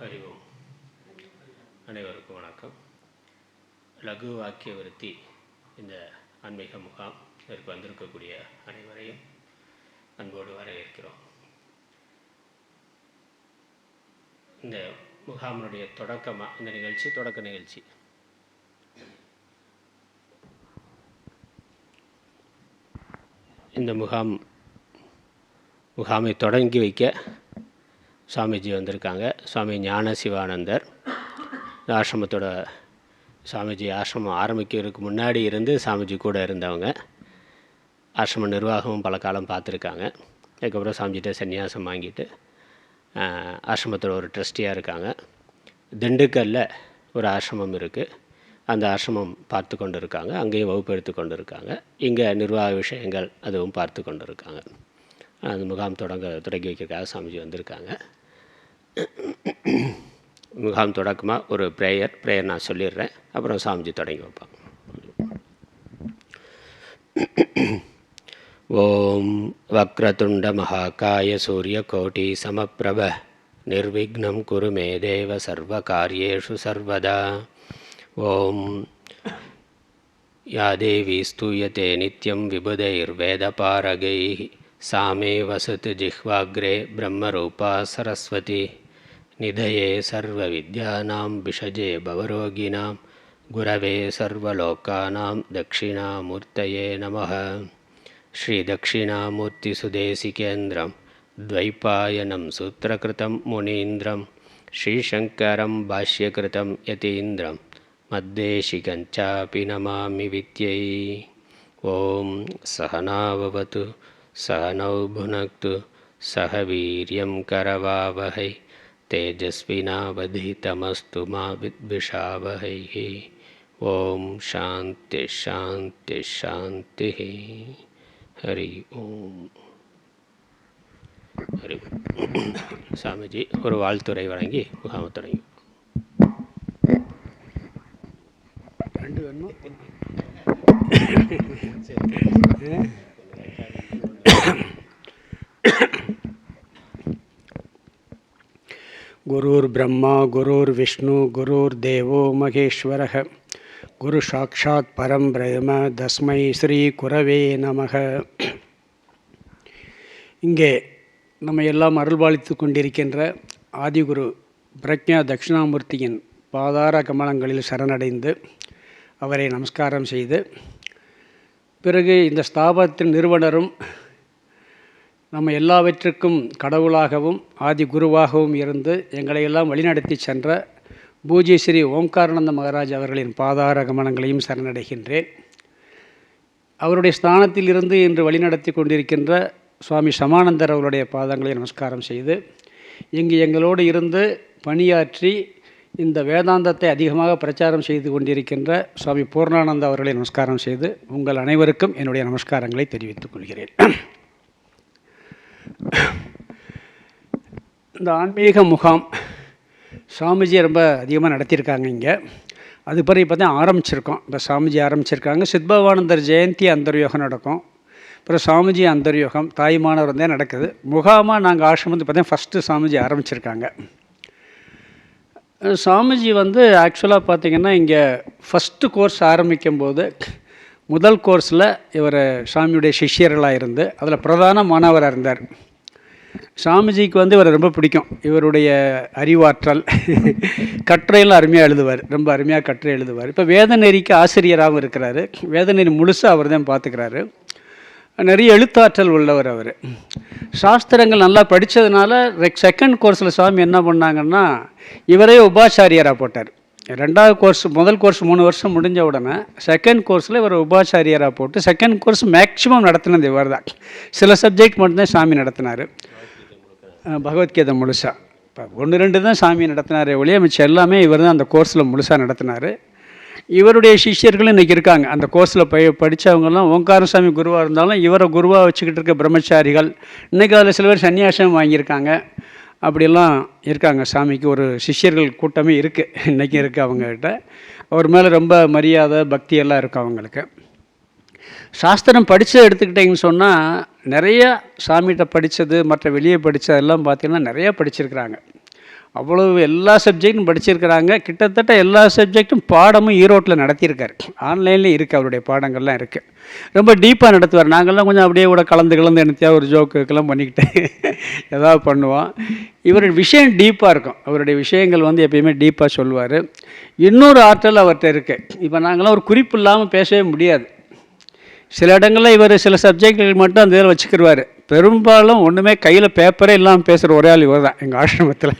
அறிவோம். அனைவருக்கும் வணக்கம். லகு வாக்கிய விருத்தி இந்த ஆன்மீக முகாம் இதற்கு வந்திருக்கக்கூடிய அனைவரையும் அன்போடு வரவேற்கிறோம். இந்த முகாமினுடைய தொடக்கமாக இந்த நிகழ்ச்சி தொடக்க நிகழ்ச்சி. இந்த முகாம் முகாமை தொடங்கி வைக்க சாமிஜி வந்திருக்காங்க. சுவாமி ஞான சிவானந்தர் ஆசிரமத்தோட சாமிஜி ஆசிரமம் ஆரம்பிக்கிறதுக்கு முன்னாடி இருந்து சாமிஜி கூட இருந்தவங்க. ஆசிரம நிர்வாகமும் பல காலம் பார்த்துருக்காங்க. அதுக்கப்புறம் சாமிஜிட்ட சன்னியாசம் வாங்கிட்டு ஆசிரமத்தில் ஒரு ட்ரஸ்டியாக இருக்காங்க. திண்டுக்கல்லில் ஒரு ஆசிரமம் இருக்குது அந்த ஆசிரமம் பார்த்து கொண்டு இருக்காங்க அங்கேயும் வகுப்பு எடுத்து கொண்டு இருக்காங்க இங்கே நிர்வாக விஷயங்கள் அதுவும் பார்த்து கொண்டு இருக்காங்க அந்த முகாம் தொடங்க தொடங்கி வைக்கிறதுக்காக சாமிஜி வந்திருக்காங்க. முகாம் தொடக்கமாக ஒரு ப்ரேயர் ப்ரேயர் நான் சொல்லிடுறேன் அப்புறம் சாமிஜி தொடங்கி வைப்பாங்க ஓம் வக்ரதுண்ட மகாகாய சூரியகோட்டி சமப்பிரப நிர்விக்னம் குரு மே தேவ சர்வகாரியேஷு சர்வதா ஓம் या देवी स्तूयते नित्यं विबुधैर्वेदपारगैः सा मे वसतु जिह्वाग्रे ब्रह्मरूपा सरस्वती निधये सर्वविद्यानां विषजे भवरोगिणां गुरवे सर्वलोकानां दक्षिणामूर्तये नमः। श्रीदक्षिणामूर्तिसुदेशिकेन्द्रं द्वैपायनं सूत्रकृतं मुनीन्द्रं श्रीशङ्करं भाष्यकृतं यतीन्द्रं मद्देशिकञ्चापि नमामि विद्यै। ॐ सहनाववतु सहनौ भुनक्तु सह वीर्यं करवावहै तेजस्विनावधितमस्तु मा विद्विषावहैः ॐ शान्तिः शान्तिः शान्तिः हरि ஓம் ஹரி ஓம். சாமிஜி ஒரு வாழ்த்துரை வழங்கி முகாமை தொடங்கி ரெண்டு வேணுமா குருர் பிரம்மா குரூர் விஷ்ணு குரூர் தேவோ மகேஸ்வரः குரு சாட்சாத் பரம் பிரம்ம தஸ்மை ஸ்ரீ குரவே நமக. இங்கே நம்ம எல்லாம் அருள்பாலித்து கொண்டிருக்கின்ற ஆதிகுரு பிரக்ஞா தட்சிணாமூர்த்தியின் பாதார கமலங்களில் சரணடைந்து அவரை நமஸ்காரம் செய்து பிறகு இந்த ஸ்தாபத்தின் நிறுவனரும் நம்ம எல்லாவற்றுக்கும் கடவுளாகவும் ஆதி குருவாகவும் இருந்து எங்களை எல்லாம் வழிநடத்தி சென்ற பூஜ்ய ஸ்ரீ ஓம்காரானந்த மகாராஜ் அவர்களின் பாதார கமனங்களையும் சரணடைகின்றேன். அவருடைய ஸ்தானத்தில் இருந்து இன்று வழிநடத்தி கொண்டிருக்கின்ற சுவாமி சமானந்தர் அவருடைய பாதங்களை நமஸ்காரம் செய்து இங்கு எங்களோடு இருந்து பணியாற்றி இந்த வேதாந்தத்தை அதிகமாக பிரச்சாரம் செய்து கொண்டிருக்கின்ற சுவாமி பூர்ணானந்த அவர்களை நமஸ்காரம் செய்து உங்கள் அனைவருக்கும் என்னுடைய நமஸ்காரங்களை தெரிவித்துக் கொள்கிறேன். இந்த ஆன்மீக முகாம் சாமிஜி ரொம்ப அதிகமாக நடத்தியிருக்காங்க இங்கே. அது பிறகு இப்போ தான் ஆரம்பிச்சிருக்கோம். இப்போ சாமிஜி ஆரம்பிச்சிருக்காங்க. சித்பவானந்தர் ஜெயந்தி அந்தர்யோகம் நடக்கும். அப்புறம் சாமிஜி அந்தர்யோகம் தாய்மானவர் தான் நடக்குது. முகாமாக நாங்கள் ஆசிரமம் வந்து பார்த்தீங்கன்னா ஃபஸ்ட்டு சாமிஜி ஆரம்பிச்சிருக்காங்க. சாமிஜி வந்து ஆக்சுவலாக பார்த்திங்கன்னா இங்கே ஃபஸ்ட்டு கோர்ஸ் ஆரம்பிக்கும் போது முதல் கோர்ஸில் இவர் சாமியுடைய சிஷ்யர்களாக இருந்து அதில் பிரதான மாணவராக இருந்தார். சாமிஜிக்கு வந்து இவரை ரொம்ப பிடிக்கும். இவருடைய அறிவாற்றல். கட்டுரையெல்லாம் அருமையாக எழுதுவார். ரொம்ப அருமையாக கட்டுரை எழுதுவார். இப்போ வேதநெறிக்கு ஆசிரியராகவும் இருக்கிறாரு. வேதநெறி முழுசாக அவர் தான் பார்த்துக்கிறாரு. நிறைய எழுத்தாற்றல் உள்ளவர் அவர். சாஸ்திரங்கள் நல்லா படித்ததுனால செகண்ட் கோர்ஸில் சுவாமி என்ன பண்ணாங்கன்னா இவரே உபாச்சாரியராக போட்டார். ரெண்டாவது கோர்ஸ் முதல் கோர்ஸ் மூணு வருஷம் முடிஞ்ச உடனே செகண்ட் கோர்ஸில் இவர் உபாச்சாரியராக போட்டு செகண்ட் கோர்ஸ் மேக்ஸிமம் நடத்தினது இவர் தான் சில சப்ஜெக்ட் மட்டும்தான் சாமி நடத்தினார். பகவத்கீதை முழுசாக இப்போ ஒன்று ரெண்டு தான் சாமி நடத்தினார் ஒழிய மிச்சம் எல்லாமே இவர் தான் அந்த கோர்ஸில் முழுசாக நடத்தினார். இவருடைய சிஷ்யர்களும் இன்றைக்கி இருக்காங்க. அந்த கோர்ஸில் ப படித்தவங்கெல்லாம் ஓங்காரசாமி குருவாக இருந்தாலும் இவரை குருவாக வச்சுக்கிட்டு இருக்க பிரம்மச்சாரிகள். இன்றைக்கி அதில் சில பேர் சன்னியாசம் வாங்கியிருக்காங்க. அப்படிலாம் இருக்காங்க. சாமிக்கு ஒரு சிஷ்யர்கள் கூட்டமே இருக்குது இன்றைக்கும் இருக்குது அவங்கக்கிட்ட அவர் மேலே ரொம்ப மரியாதை பக்தியெல்லாம் இருக்குது அவங்களுக்கு. சாஸ்திரம் படித்து எடுத்துக்கிட்டிங்கன்னு சொன்னால் நிறைய சாமிகிட்ட படித்தது மற்ற வெளியே படித்ததெல்லாம் பார்த்திங்கன்னா நிறையா படிச்சிருக்கிறாங்க. அவ்வளவு எல்லா சப்ஜெக்டும் படிச்சிருக்கிறாங்க. கிட்டத்தட்ட எல்லா சப்ஜெக்டும் பாடமும் ஈரோட்டில் நடத்தியிருக்காரு. ஆன்லைன்லேயும் இருக்குது அவருடைய பாடங்கள்லாம் இருக்குது ரொம்ப டீப்பாக நடத்துவார். நாங்கள்லாம் கொஞ்சம் அப்படியே கூட கலந்து கலந்து என்னத்தையா ஒரு ஜோக்குக்கெல்லாம் பண்ணிக்கிட்டு ஏதாவது பண்ணுவோம். இவருடைய விஷயம் டீப்பாக இருக்கும். அவருடைய விஷயங்கள் வந்து எப்பயுமே டீப்பாக சொல்லுவார். இன்னொரு ஆற்றல் அவர்கிட்ட இருக்குது இப்போ நாங்களாம் ஒரு குறிப்பு இல்லாமல் பேசவே முடியாது. சில இடங்களில் இவர் சில சப்ஜெக்டுகள் மட்டும் அந்த இதில் வச்சுக்கிடுவார் பெரும்பாலும் ஒன்றுமே கையில் பேப்பரே இல்லாமல் பேசுகிற ஒரே ஆள் இவர் தான் எங்கள் ஆசிரமத்தில்.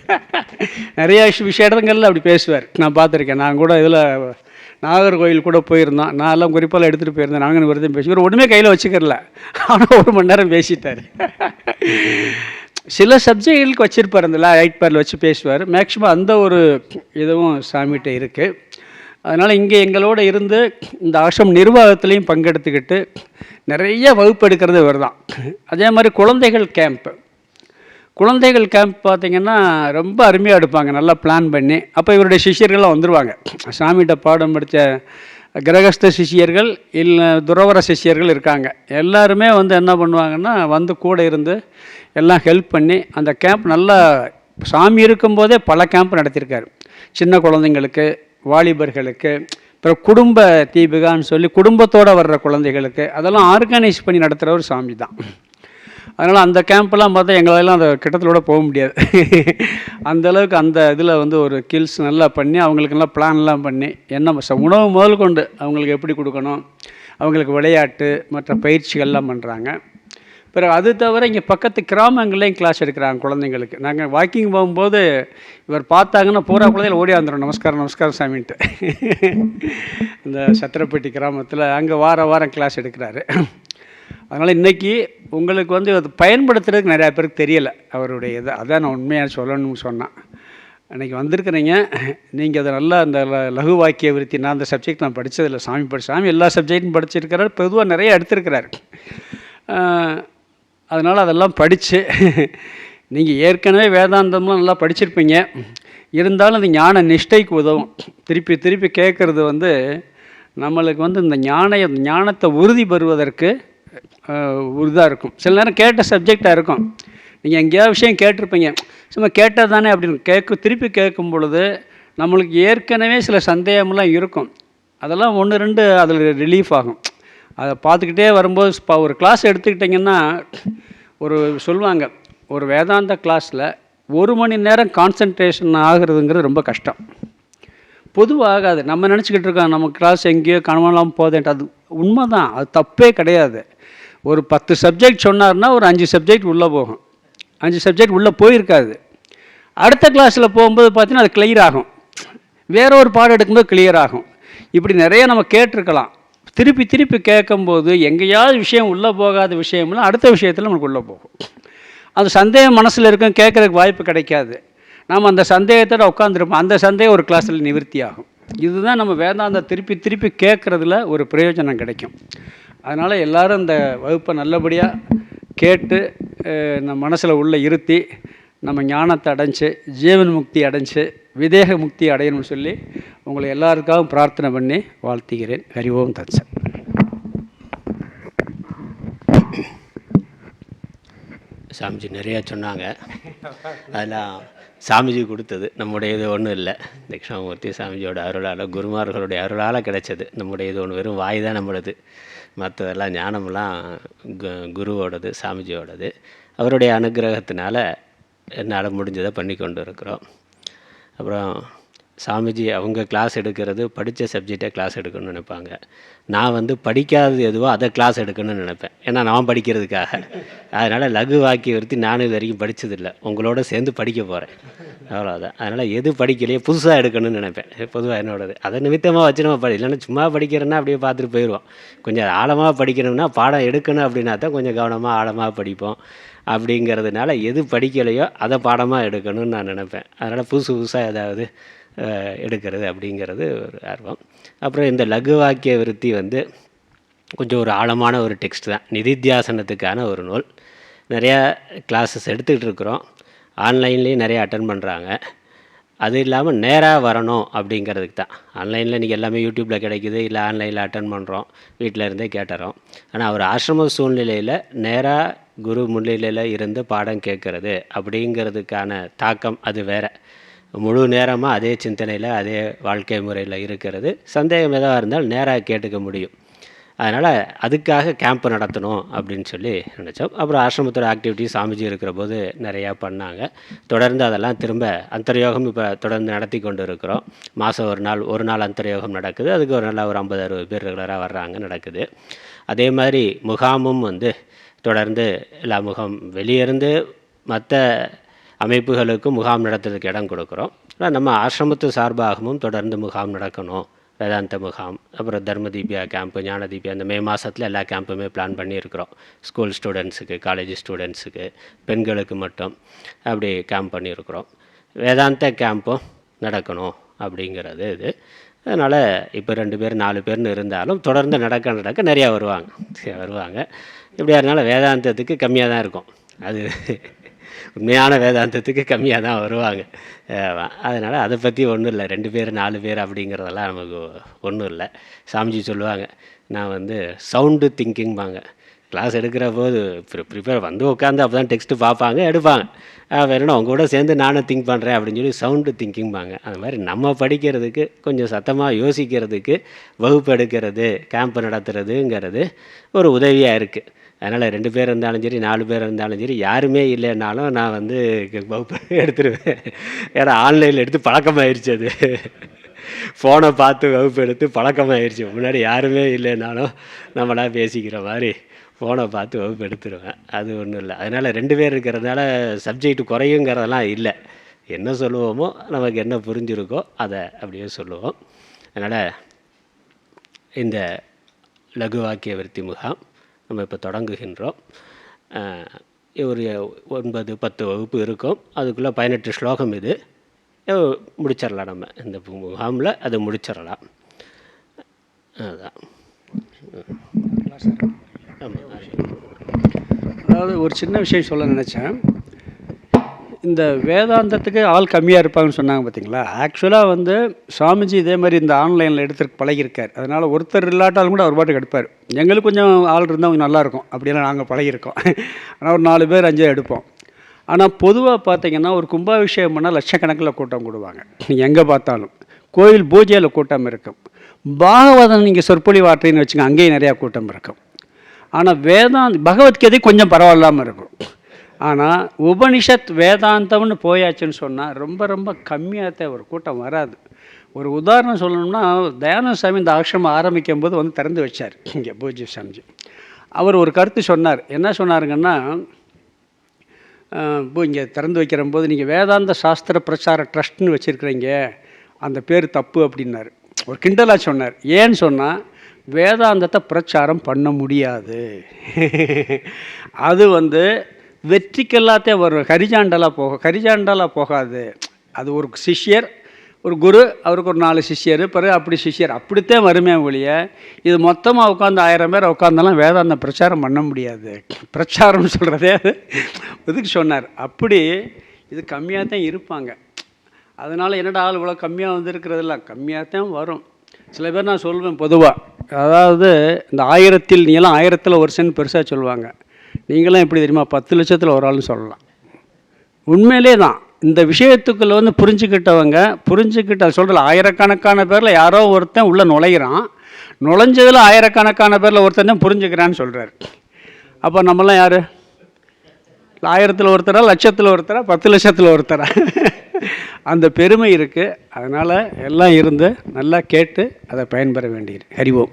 நிறைய விஷய இடங்களில் அப்படி பேசுவார். நான் பார்த்துருக்கேன். நான் கூட இதில் நாகர்கோயில் கூட போயிருந்தோம் நான் எல்லாம் குறிப்பால் எடுத்துகிட்டு போயிருந்தேன். நாங்கள் விரதம் பேசி இவர் ஒன்றுமே கையில் வச்சுக்கிறல. ஆனால் ஒரு மணி நேரம் பேசிட்டார். சில சப்ஜெக்டுகளுக்கு வச்சுருப்பார் அந்த லைட் பேரில் வச்சு பேசுவார். மேக்ஸிமம் அந்த ஒரு இதுவும் சாமிகிட்ட இருக்குது அதனால் இங்கே எங்களோட இருந்து இந்த ஆசிரம் நிர்வாகத்துலேயும் பங்கெடுத்துக்கிட்டு நிறைய வகுப்பு எடுக்கிறது இவர் தான். அதே மாதிரி குழந்தைகள் கேம்ப்பு குழந்தைகள் கேம்ப் பார்த்திங்கன்னா ரொம்ப அருமையாக எடுப்பாங்க நல்லா பிளான் பண்ணி. அப்போ இவருடைய சிஷ்யர்கள்லாம் வந்துடுவாங்க சாமிகிட்ட பாடம் படித்த கிரகஸ்த சிஷியர்கள் இல்லை துறவர சிஷியர்கள் இருக்காங்க. எல்லாருமே வந்து என்ன பண்ணுவாங்கன்னா வந்து கூட இருந்து எல்லாம் ஹெல்ப் பண்ணி அந்த கேம்ப் நல்லா சாமி இருக்கும்போதே பல கேம்ப் நடத்தியிருக்காரு. சின்ன குழந்தைங்களுக்கு வாலிபர்களுக்கு அப்புறம் குடும்ப தீபிகான்னு சொல்லி குடும்பத்தோடு வர்ற குழந்தைகளுக்கு அதெல்லாம் ஆர்கனைஸ் பண்ணி நடத்துகிற ஒரு சாமி தான் அதனால் அந்த கேம்ப்லாம் பார்த்தா எங்களாலாம் அந்த கிட்டத்திலோட போக முடியாது. அந்தளவுக்கு அந்த இதில் வந்து ஒரு கில்ஸ் நல்லா பண்ணி அவங்களுக்கு நல்லா பிளான்லாம் பண்ணி என்ன உணவு முதல் கொண்டு அவங்களுக்கு எப்படி கொடுக்கணும் அவங்களுக்கு விளையாட்டு மற்ற பயிற்சிகள்லாம் பண்ணுறாங்க பிறகு அது தவிர இங்கே பக்கத்து கிராமங்கள்லேயும் கிளாஸ் எடுக்கிறாங்க குழந்தைங்களுக்கு. நாங்கள் வாக்கிங் போகும்போது இவர் பார்த்தாங்கன்னா பூரா குழந்தைகள் ஓடி வந்துடும் நமஸ்காரம் நமஸ்காரம் சாமின்ட்டு. இந்த சத்திரப்பட்டி கிராமத்தில் அங்கே வார வாரம் கிளாஸ் எடுக்கிறாரு. அதனால் இன்றைக்கி உங்களுக்கு வந்து அது பயன்படுத்துறதுக்கு நிறையா பேருக்கு தெரியலை அவருடைய இதை. அதான் நான் உண்மையாக சொல்லணும்னு சொன்னேன். அன்றைக்கி வந்திருக்கிறீங்க. நீங்கள் அதை நல்லா அந்த லகு வாக்கிய விருத்தி நான் அந்த சப்ஜெக்ட் நான் படித்ததில்லை சாமி படி சாமி எல்லா சப்ஜெக்டும் படிச்சிருக்கிறார். பொதுவாக நிறைய எடுத்திருக்கிறார். அதனால் அதெல்லாம் படித்து நீங்கள் ஏற்கனவே வேதாந்தம்லாம் நல்லா படிச்சிருப்பீங்க. இருந்தாலும் அது ஞான நிஷ்டைக்கு உதவும். திருப்பி திருப்பி கேட்குறது வந்து நம்மளுக்கு வந்து இந்த ஞான ஞானத்தை உறுதி பெறுவதற்கு உறுதாக இருக்கும். சில நேரம் கேட்ட சப்ஜெக்டாக இருக்கும். நீங்கள் எங்கேயாவது விஷயம் கேட்டிருப்பீங்க. சும்மா கேட்டால் தானே அப்படின்னு கேட்க திருப்பி கேட்கும் பொழுது நம்மளுக்கு ஏற்கனவே சில சந்தேகம்லாம் இருக்கும். அதெல்லாம் ஒன்று ரெண்டு அதில் ரிலீஃப் ஆகும். அதை பார்த்துக்கிட்டே வரும்போது இப்போ ஒரு கிளாஸ் எடுத்துக்கிட்டிங்கன்னா ஒரு சொல்லுவாங்க ஒரு வேதாந்த கிளாஸில் ஒரு மணி நேரம் கான்சன்ட்ரேஷன் ஆகுறதுங்கிறது ரொம்ப கஷ்டம். பொதுவாக ஆகாது. நம்ம நினச்சிக்கிட்டு இருக்கோம் நம்ம கிளாஸ் எங்கேயோ கனவெல்லாம் போதேன்ட்டு. அது உண்மை தான் அது தப்பே கிடையாது. ஒரு பத்து சப்ஜெக்ட் சொன்னார்னா ஒரு அஞ்சு சப்ஜெக்ட் உள்ளே போகும். அஞ்சு சப்ஜெக்ட் உள்ளே போயிருக்காது. அடுத்த கிளாஸில் போகும்போது பார்த்தீங்கன்னா அது கிளியர் ஆகும். வேற ஒரு பாடம் எடுக்கும்போது கிளியர் ஆகும். இப்படி நிறைய நம்ம கேட்டிருக்கலாம். திருப்பி திருப்பி கேட்கும்போது எங்கேயாவது விஷயம் உள்ளே போகாத விஷயம்லாம் அடுத்த விஷயத்தில் நமக்கு உள்ளே போகும். அது சந்தேகம் மனசில் இருக்கும் கேட்குறதுக்கு வாய்ப்பு கிடைக்காது. நாம் அந்த சந்தேகத்தோட உட்காந்துருப்போம் அந்த சந்தேகம் ஒரு கிளாஸில் நிவர்த்தி ஆகும் இதுதான் நம்ம வேதாந்த திருப்பி திருப்பி கேட்குறதுல ஒரு பிரயோஜனம் கிடைக்கும். அதனால் எல்லாரும் இந்த வகுப்பை நல்லபடியாக கேட்டு நம்ம மனசில் உள்ளே இருத்தி நம்ம ஞானத்தை அடைஞ்சு ஜீவன் முக்தி அடைஞ்சு விதேக முக்தி அடையணும்னு சொல்லி உங்களை எல்லாருக்காகவும் பிரார்த்தனை பண்ணி வாழ்த்துகிறேன். ஹரி ஓம் தத்சன் சாமிஜி நிறையா சொன்னாங்க. அதெல்லாம் சாமிஜி கொடுத்தது. நம்முடைய இது ஒன்றும் இல்லை. தட்சிணாமூர்த்தி சாமிஜியோட அருளால் குருமார்களுடைய அருளால் கிடைச்சது. நம்முடைய இது ஒன்று வெறும் வாய் தான் நம்மளது. மற்றதெல்லாம் ஞானமெல்லாம் குருவோடது சாமிஜியோடது. அவருடைய அனுகிரகத்தினால என்னால் முடிஞ்சதை பண்ணி கொண்டு இருக்கிறோம். அப்புறம் சாமிஜி அவங்க கிளாஸ் எடுக்கிறது படித்த சப்ஜெக்டை கிளாஸ் எடுக்கணும்னு நினைப்பாங்க. நான் வந்து படிக்காதது எதுவோ அதை கிளாஸ் எடுக்கணும்னு நினைப்பேன். ஏன்னா நான் படிக்கிறதுக்காக. அதனால் லகு வாக்கிய விருத்தி நானும் இது வரைக்கும் படித்ததில்லை உங்களோட சேர்ந்து படிக்க போகிறேன் அவ்வளோதான் அதனால் எது படிக்கலையோ புதுசாக எடுக்கணும்னு நினைப்பேன். பொதுவாக என்னோடது. அதை நிமித்தமாக வச்சு நம்ம படி இல்லைன்னா சும்மா படிக்கிறேன்னா அப்படியே பார்த்துட்டு போயிடுவோம் கொஞ்சம் ஆழமாக படிக்கணும்னா பாடம் எடுக்கணும் அப்படின்னா தான் கொஞ்சம் கவனமாக ஆழமாக படிப்போம். அப்படிங்கிறதுனால எது படிக்கலையோ அதை பாடமாக எடுக்கணும்னு நான் நினைப்பேன். அதனால் புதுசு புதுசாக ஏதாவது எடுக்கிறது அப்படிங்கிறது ஒரு ஆர்வம். அப்புறம் இந்த லகு வாக்கிய விருத்தி வந்து கொஞ்சம் ஒரு ஆழமான ஒரு டெக்ஸ்ட் தான். நிதித்தியாசனத்துக்கான ஒரு நூல். நிறையா கிளாஸஸ் எடுத்துக்கிட்டு இருக்கிறோம். ஆன்லைன்லேயும் நிறைய அட்டன் பண்ணுறாங்க அது இல்லாமல் நேராக வரணும் அப்படிங்கிறதுக்கு தான். ஆன்லைனில் இன்றைக்கி எல்லாமே யூடியூப்பில் கிடைக்குது. இல்லை ஆன்லைனில் அட்டன் பண்ணுறோம் வீட்டில் இருந்தே கேட்டுறோம். ஆனால் அவர் ஆசிரம சூழ்நிலையில் நேராக குரு முன்னிலையில் இருந்து பாடம் கேட்குறது அப்படிங்கிறதுக்கான தாக்கம் அது வேற. முழு நேரமாக அதே சிந்தனையில் அதே வாழ்க்கை முறையில் இருக்கிறது. சந்தேகம் எதாக இருந்தால் நேராக கேட்டுக்க முடியும். அதனால் அதுக்காக கேம்ப் நடத்தணும் அப்படின்னு சொல்லி நினச்சோம். அப்புறம் ஆசிரமத்தோட ஆக்டிவிட்டி சாமிஜி இருக்கிற போது நிறையா பண்ணாங்க. தொடர்ந்து அதெல்லாம் திரும்ப அந்தர்யோகம் இப்போ தொடர்ந்து நடத்தி கொண்டு இருக்கிறோம் மாதம் ஒரு நாள் ஒரு நாள் அந்தர்யோகம் நடக்குது. அதுக்கு ஒரு நல்ல ஒரு ஐம்பது அறுபது பேர் ரெகுலராக வர்றாங்க நடக்குது. அதே மாதிரி முகாமும் வந்து தொடர்ந்து எல்லா முகாம் வெளியிருந்து மற்ற அமைப்புகளுக்கு முகாம் நடத்துறதுக்கு இடம் கொடுக்குறோம். ஆனால் நம்ம ஆசிரமத்து சார்பாகவும் தொடர்ந்து முகாம் நடக்கணும். வேதாந்த முகாம் அப்புறம் தர்ம தீபியா கேம்ப்பு ஞான தீபியா அந்த மே மாதத்தில் எல்லா கேம்ப்புமே பிளான் பண்ணியிருக்கிறோம். ஸ்கூல் ஸ்டூடெண்ட்ஸுக்கு காலேஜ் ஸ்டூடெண்ட்ஸுக்கு பெண்களுக்கு மட்டும் அப்படி கேம்ப் பண்ணியிருக்கிறோம். வேதாந்த கேம்ப்பும் நடக்கணும் அப்படிங்கிறது இது. அதனால் இப்போ ரெண்டு பேர் நாலு பேர்னு இருந்தாலும் தொடர்ந்து நடக்க நடக்க நிறையா வருவாங்க. வருவாங்க. இப்படியா இருந்தாலும் வேதாந்தத்துக்கு கம்மியாக தான் இருக்கும். அது உண்மையான வேதாந்தத்துக்கு கம்மியாக தான் வருவாங்க. அதனால் அதை பற்றி ஒன்றும் இல்லை. ரெண்டு பேர் நாலு பேர் அப்படிங்கிறதெல்லாம் நமக்கு ஒன்றும் இல்லை. சாமிஜி சொல்லுவாங்க நான் வந்து சவுண்டு திங்கிங்பாங்க கிளாஸ் எடுக்கிற போது ப்ரிப்பேர் வந்து உட்காந்து அப்போ தான் டெக்ஸ்ட்டு பார்ப்பாங்க எடுப்பாங்க. வேணும்னா அவங்க கூட சேர்ந்து நானும் திங்க் பண்ணுறேன் அப்படின்னு சொல்லி சவுண்டு திங்கிங்பாங்க அந்த மாதிரி நம்ம படிக்கிறதுக்கு கொஞ்சம் சத்தமாக யோசிக்கிறதுக்கு வகுப்பு எடுக்கிறது கேம்ப் நடத்துறதுங்கிறது ஒரு உதவியாக இருக்குது அதனால் ரெண்டு பேர் இருந்தாலும் சரி நாலு பேர் இருந்தாலும் சரி யாருமே இல்லைன்னாலும் நான் வந்து வகுப்பு எடுத்துருவேன். ஏன்னா ஆன்லைனில் எடுத்து பழக்கமாயிருச்சு அது. ஃபோனை பார்த்து வகுப்பு எடுத்து பழக்கமாயிருச்சு. முன்னாடி யாருமே இல்லைனாலும் நம்மளாக பேசிக்கிற மாதிரி ஃபோனை பார்த்து வகுப்பு எடுத்துருவேன். அது ஒன்றும் இல்லை. அதனால் ரெண்டு பேர் இருக்கிறதுனால சப்ஜெக்ட் குறையுங்கிறதெல்லாம் இல்லை. என்ன சொல்லுவோமோ நமக்கு என்ன புரிஞ்சிருக்கோ அதை அப்படியே சொல்லுவோம். அதனால் இந்த லகுவாக்கிய விருத்தி முகாம். நம்ம இப்போ தொடங்குகின்றோம். ஒரு ஒன்பது பத்து வகுப்பு இருக்கும். அதுக்குள்ளே பதினெட்டு ஸ்லோகம் இது. முடிச்சிடலாம் நம்ம. இந்த முகாமில் அதை முடிச்சிடலாம். அதுதான் ஆமாம் அதாவது ஒரு சின்ன விஷயம் சொல்ல நினச்சேன். இந்த வேதாந்தத்துக்கு ஆள் கம்மியாக இருப்பாங்கன்னு சொன்னாங்க பார்த்தீங்களா ஆக்சுவலாக வந்து சுவாமிஜி இதே மாதிரி இந்த ஆன்லைனில் எடுத்து பழகியிருக்கார். அதனால் ஒருத்தர் இல்லாட்டாலும் கூட அவர் பாட்டுக்கு எடுப்பார். எங்களுக்கு கொஞ்சம் ஆள் இருந்தால் கொஞ்சம் நல்லாயிருக்கும் அப்படியெல்லாம் நாங்கள் பழகியிருக்கோம். ஆனால் ஒரு நாலு பேர் அஞ்சு பேர் எடுப்போம். ஆனால் பொதுவாக பார்த்தீங்கன்னா ஒரு கும்பாபிஷேகம் பண்ணால் லட்சக்கணக்கில் கூட்டம் கூடுவாங்க. நீங்கள் எங்கே பார்த்தாலும். கோயில் பூஜையில் கூட்டம் இருக்கும். பாகவதம் நீங்கள் சொற்பொழி வார்த்தைன்னு வச்சுங்க அங்கேயும் நிறையா கூட்டம் இருக்கும். ஆனால் வேதாந்த் பகவத்கீதை கொஞ்சம் பரவாயில்லாமல் இருக்கும். ஆனால் உபனிஷத் வேதாந்தம்னு போயாச்சுன்னு சொன்னால் ரொம்ப ரொம்ப கம்மியாக தான் ஒரு கூட்டம் வராது. ஒரு உதாரணம் சொல்லணும்னா தயானந்த சாமி இந்த ஆசிரமம் ஆரம்பிக்கும் போது வந்து திறந்து வச்சார். இங்கே பூஜ்ய சாமிஜி. அவர் ஒரு கருத்து சொன்னார். என்ன சொன்னாருங்கன்னா இப்போ இங்கே திறந்து வைக்கிற போது நீங்கள் வேதாந்த சாஸ்திர பிரச்சார ட்ரஸ்ட்னு வச்சுருக்கிறீங்க. அந்த பேர் தப்பு அப்படின்னாரு. ஒரு கிண்டலாக சொன்னார். ஏன்னு சொன்னால் வேதாந்தத்தை பிரச்சாரம் பண்ண முடியாது. அது வந்து வெற்றிக்கெல்லாத்தே வரும் ஹரிஜாண்டலாக போக ஹரிஜாண்டலாக போகாது. அது ஒரு சிஷ்யர் ஒரு குரு அவருக்கு ஒரு நாலு சிஷ்யர் பிறகு அப்படி சிஷ்யர். அப்படித்தான் வருமே ஒழிய இது மொத்தமாக உட்காந்து ஆயிரம் பேர் உட்காந்தாலும் வேதாந்த பிரச்சாரம் பண்ண முடியாது. பிரச்சாரம் சொல்கிறதே அது. இதுக்கு சொன்னார். அப்படி இது கம்மியாக தான் இருப்பாங்க. அதனால் என்னடா ஆள் இவ்வளோ கம்மியாக வந்திருக்கிறதில்ல கம்மியாக தான் வரும். சில பேர் நான் சொல்வேன் பொதுவாக அதாவது இந்த ஆயிரத்தில் நீங்களாம் ஆயிரத்தில் ஒரு சென்ட் பெருசாக சொல்லுவாங்க. நீங்களாம் எப்படி தெரியுமா? பத்து லட்சத்தில் ஒரு ஆள்னு சொல்லலாம். உண்மையிலே தான். இந்த விஷயத்துக்குள்ள வந்து புரிஞ்சுக்கிட்டவங்க புரிஞ்சுக்கிட்ட சொல்கிறல ஆயிரக்கணக்கான பேரில் யாரோ ஒருத்தன் உள்ளே நுழையிறான். நுழைஞ்சதில் ஆயிரக்கணக்கான பேரில் ஒருத்தன் தான் புரிஞ்சுக்கிறான்னு சொல்கிறார் அப்போ நம்மளாம் யார்? ஆயிரத்தில் ஒருத்தரா லட்சத்தில் ஒருத்தரா பத்து லட்சத்தில் ஒருத்தரா? அந்த பெருமை இருக்குது அதனால் எல்லாம் இருந்து நல்லா கேட்டு அதை பயன்பெற வேண்டியது ஹரிவோம்